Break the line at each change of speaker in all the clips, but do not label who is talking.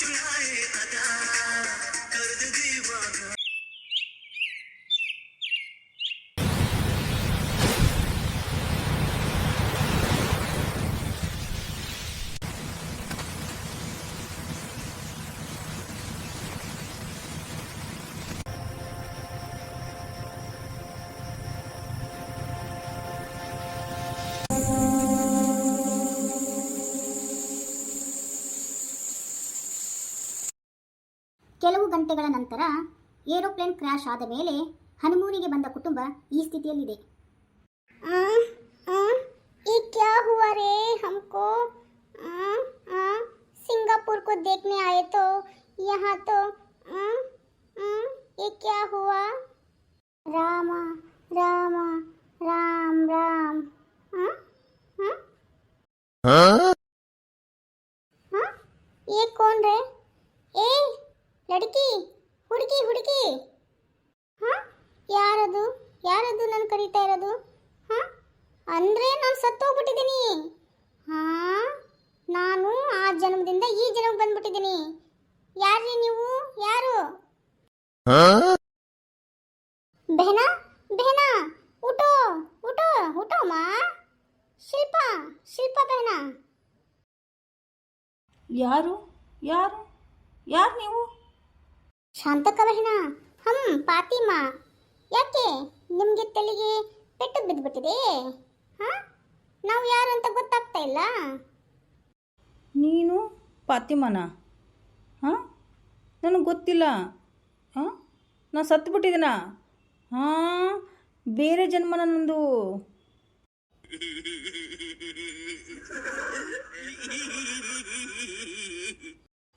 You I? ಗಂಟೆಗಳ ನಂತರ aeroplane crash ಆದ ಮೇಲೆ ಹನುಮೂನಿಗೆ ಬಂದ ಕುಟುಂಬ ಈ ಸ್ಥಿತಿಯಲ್ಲಿದೆ ये क्या हुआ रे हमको आ, आ, सिंगापुर को देखने आए तो यहाँ तो आ, आ, ये क्या हुआ रामा रामा राम राम हाँ हाँ हाँ ಲಡ್ಕಿ ಹುಡುಕಿ ಹುಡುಕಿ. ಹಾಂ? ಯಾರದು? ಯಾರದು ನಾನು ಕರೀತಾ ಇರೋದು? ಹಾಂ? ಅಂದರೆ ನಾನು ಸತ್ತೋಗ್ಬಿಟ್ಟಿದ್ದೀನಿ. ಹಾಂ? ನಾನು ಆ ಜನ್ಮದಿಂದ ಈ ಜನ್ಮಕ್ಕೆ ಬಂದ್ಬಿಟ್ಟಿದ್ದೀನಿ. ಯಾರ್ರಿ ನೀವು? ಯಾರು? ಬೆಹನಾ? ಬೆಹನಾ? ಊಟೋ? ಊಟೋ? ಊಟೋ ಮಾ ಶಿಲ್ಪ? ಶಿಲ್ಪ ಬೆಹನಾ?
ಯಾರು? ಯಾರು? ಯಾರು ನೀವು?
ಶಾಂತಕ ಬೆಹನಾ ಹಮ್, ಪಾತಿಮಾ. ಯಾಕೆ? ನಿಮಗೆ ತಲೆಗೆ ಪೆಟ್ಟು ಬಿದ್ದುಬಿಟ್ಟಿದೆ ಹಾಂ? ನಾವು ಯಾರು ಅಂತ ಗೊತ್ತಾಗ್ತಾ ಇಲ್ಲ?
ನೀನು ಪಾತಿಮನ? ಹಾಂ? ನನಗೆ ಗೊತ್ತಿಲ್ಲ. ಹಾಂ? ನಾನು ಸತ್ತುಬಿಟ್ಟಿದ್ದೀನ ಹಾಂ? ಬೇರೆ ಜನ್ಮನ ನಂದು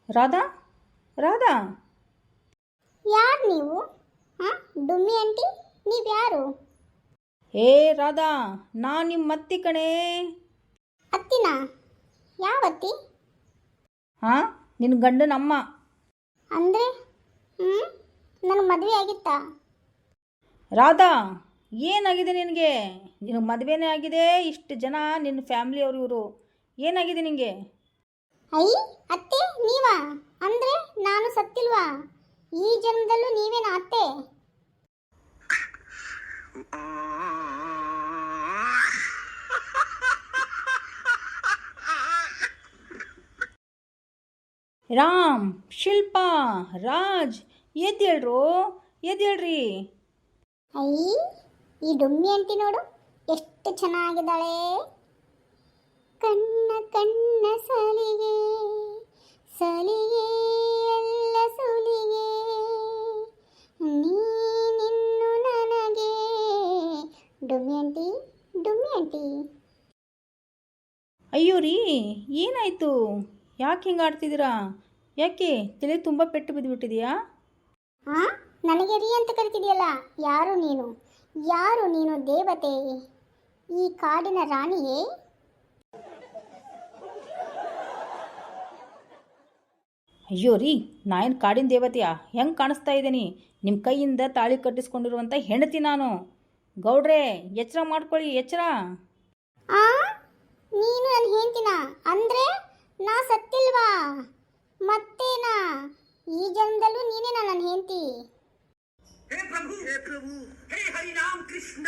ರಾಧಾ? ರಾಧಾ?
ಯಾರು ನೀವು? ಹಾಂ ಡುಮ್ಮಿ ಆಂಟಿ ನೀವು ಯಾರು?
ಏ ರಾಧಾ ನಾ ನಿಮ್ಮ ಅತ್ತಿ ಕಣೇ.
ಅತ್ತಿನ? ಯಾವ ಅತ್ತಿ?
ಹಾಂ ನಿನ್ನ ಗಂಡನ ಅಮ್ಮ.
ಅಂದರೆ? ಹ್ಞೂ ನನಗೆ ಮದುವೆ ಆಗಿತ್ತಾ?
ರಾಧಾ ಏನಾಗಿದೆ ನಿನಗೆ? ನಿನಗೆ ಮದುವೆನೇ ಆಗಿದೆ ಇಷ್ಟು ಜನ ನಿನ್ನ ಫ್ಯಾಮ್ಲಿಯವರು ಇವರು. ಏನಾಗಿದೆ ನಿನಗೆ
ಐ ಅತ್ತೆ ನೀವಾ? ಅಂದರೆ ನಾನು ಸತ್ತಿಲ್ವಾ? ಈ ಜನ್ಮದಲ್ಲೂ ನೀವೇನ ಅತ್ತೆ?
ರಾಮ್ ಶಿಲ್ಪಾ ರಾಜ್ ಎದ್ದೇಳ್ರು ಎದ್ದೇಳ್ರಿ.
ಅಯ್ಯ ಈ ಡುಮ್ಮಿ ಅಂತಿ ನೋಡು ಎಷ್ಟು ಚೆನ್ನಾಗಿದ್ದಾಳೆ. ಡುಮ್ಮಿ ಆಂಟಿ ಡುಮ್ಮಿ ಆಂಟಿ.
ಅಯ್ಯೋ ರೀ ಏನಾಯಿತು? ಯಾಕೆ ಹಿಂಗೆ ಆಡ್ತಿದ್ದೀರಾ? ಯಾಕೆ ತಲೆ ತುಂಬ ಪೆಟ್ಟು ಬಿದ್ದುಬಿಟ್ಟಿದೆಯಾ
ಹಾ ನನಗೆ ರೀ ಅಂತ ಕರಿತಿದೆಯಲ್ಲ ಯಾರು ನೀನು? ಯಾರು ನೀನು ದೇವತೆ? ಈ ಕಾಡಿನ ರಾಣಿಯೇ
ಅಯ್ಯೋ ರೀ ನಾಯನ್ ಕಾಡಿನ ದೇವತೆಯಾ? ಹೆಂಗೆ ಕಾಣಿಸ್ತಾ ಇದ್ದೀನಿ? ನಿಮ್ಮ ಕೈಯಿಂದ ತಾಳಿ ಕಟ್ಟಿಸ್ಕೊಂಡಿರುವಂಥ ಹೆಂಡತಿ ನಾನು. ಗೌಡ್ರೆ ಎಚ್ಚರ ಮಾಡ್ಕೊಳ್ಳಿ ಎಚ್ಚರ.
ಆ? ನೀನು ನನ್ನ ಹೆಂಡ್ತಿನ ಅಂದ್ರೆ ನಾ ಸತ್ತಿಲ್ವಾ? ಮತ್ತೇನಾ? ಈ ಜನ್ಮದಲ್ಲೂ ನೀನೇ ನನ್ನ ಹೆಂಡ್ತಿ?
ಹೇ ಪ್ರಭು ಹೇ ಪ್ರಭು ಹೇ ಕೃಷ್ಣ